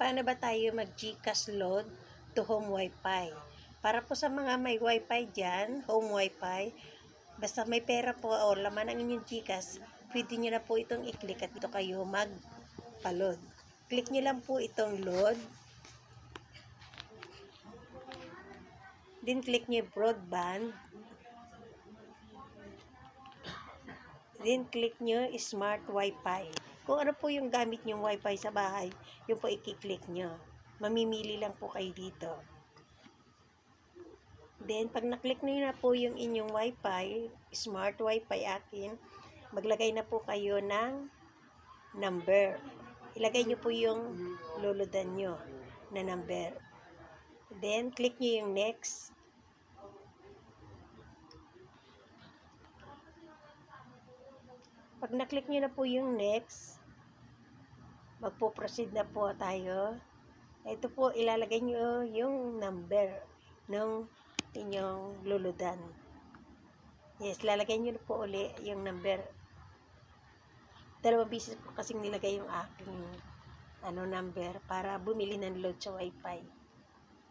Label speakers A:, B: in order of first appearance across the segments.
A: paano ba tayo mag-Gcash load to home wifi? Para po sa mga may wifi dyan, home wifi, basta may pera po o laman ang inyong Gcash, pwede nyo na po itong i-click at dito kayo mag-load. Click nyo lang po itong load. Then click nyo broadband. Then click nyo smart wifi. Kung ano po yung gamit yung wifi sa bahay, yun po i-click nyo. Mamimili lang po kayo dito. Then, pag na-click nyo na po yung inyong wifi, smart wifi akin, maglagay na po kayo ng number. Ilagay nyo po yung luludan nyo na number. Then, click nyo yung next. Pag na-click nyo na po yung next, magpo-proceed na po tayo. Ito po, ilalagay nyo yung number ng inyong luludan. Yes, lalagay nyo na po uli yung number. Dalawang bisis po kasing nilagay yung aking ano number para bumili ng load sa wifi.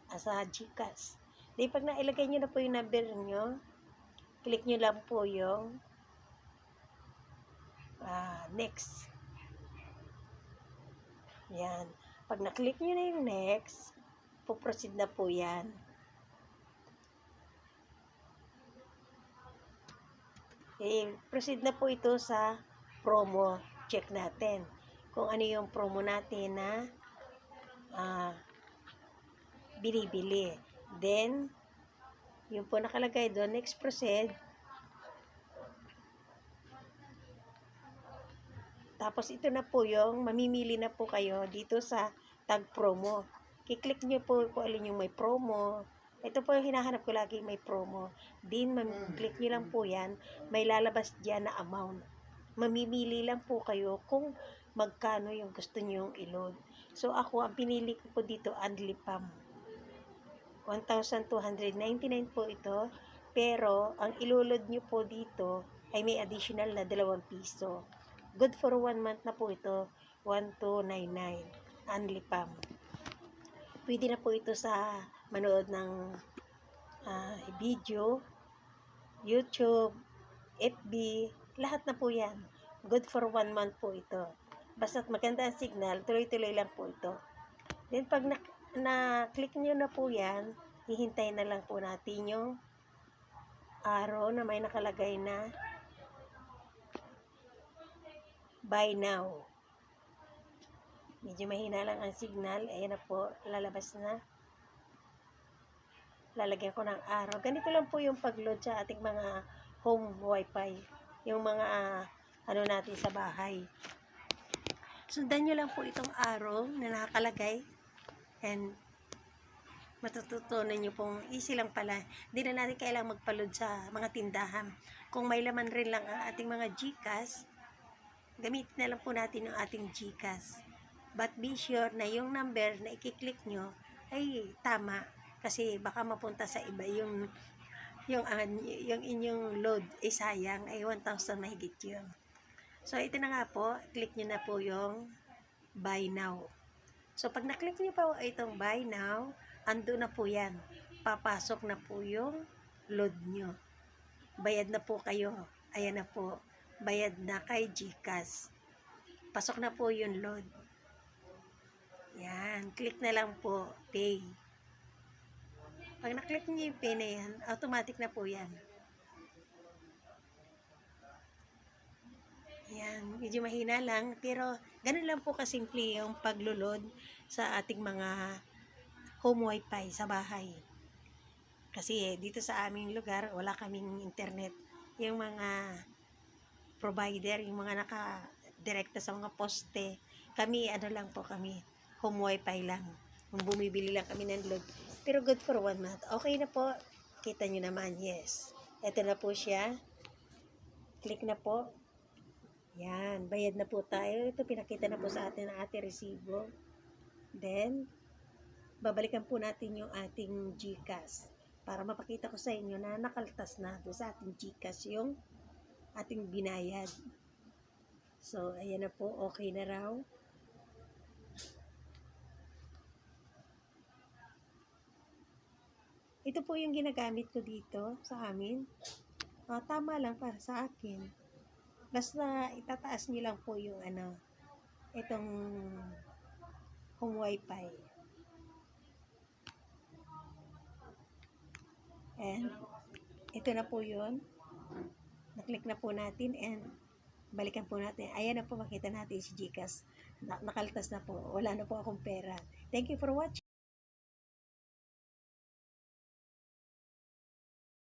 A: Asa Gcash. Di pag nailagay nyo na po yung number nyo, click nyo lang po yung ah, next. Yan. Pag na-click nyo na yung next, puproceed na po yan. Eh, proceed na po ito sa promo. Check natin kung ano yung promo natin na ah, binibili. Then, yung po nakalagay doon, next proceed. Tapos ito na po yung mamimili na po kayo dito sa tag promo. Kiklik nyo po kung alin yung may promo. Ito po yung hinahanap ko lagi may promo. Din, click nyo lang po yan. May lalabas dyan na amount. Mamimili lang po kayo kung magkano yung gusto nyong i-load. So ako, ang pinili ko po dito, Adlipam. 1,299 po ito. Pero, ang ilulod nyo po dito ay may additional na 2 piso. Good for one month na po ito. 1299. Unlipam. Pwede na po ito sa manood ng ah, video, YouTube, FB, lahat na po yan. Good for one month po ito. Basta't maganda ang signal, tuloy-tuloy lang po ito. Then pag na, na-click nyo na po yan, hihintayin na lang po natin yung arrow na may nakalagay na buy now. Medyo mahina lang ang signal. Ayan na po, lalabas na. Lalagyan ko ng araw. Ganito lang po yung pag-load sa ating mga home wifi. Yung mga ah, ano natin sa bahay. Sundan nyo lang po itong araw na nakakalagay. And matututunan nyo pong easy lang pala. Hindi na natin kailangang magpa-load sa mga tindahan. Kung may laman rin lang ang ating mga Gcash, gamitin na lang po natin yung ating Gcash. But be sure na yung number na i-click nyo ay tama. Kasi baka mapunta sa iba yung yung, ah, yung inyong load ay sayang ay 1,000 mahigit yun. So, ito na nga po, click nyo na po yung buy now. So, pag na-click nyo po itong buy now, ando na po yan. Papasok na po yung load nyo. Bayad na po kayo. Ayan na po. Bayad na kay Gcash. Pasok na po yung load. Yan. Click na lang po. Pay. Pag na-click nyo yung pay na yan, automatic na po yan. Yan, medyo mahina lang, pero ganun lang po kasimple yung paglulod sa ating mga home wifi sa bahay. Kasi eh, dito sa aming lugar, wala kaming internet. Yung mga provider, yung mga naka-direkta sa mga poste, kami, ano lang po kami, home wifi lang. Bumibili lang kami ng load. Pero good for one month. Okay na po. Kita nyo naman, yes. Ito na po siya. Click na po. Yan, bayad na po tayo. Ito, pinakita na po sa atin ang ating resibo. Then, babalikan po natin yung ating GCash para mapakita ko sa inyo na nakaltas na doon sa ating GCash yung ating binayad. So, ayan na po, okay na raw. Ito po yung ginagamit ko dito sa amin. Uh, tama lang para sa akin. Basta itataas niyo lang po yung ano, itong home wifi. And, ito na po yun. Naklik na po natin and balikan po natin. Ayan na po makita natin si Gcash. Na- nakaltas na po. Wala na po akong pera. Thank you for watching.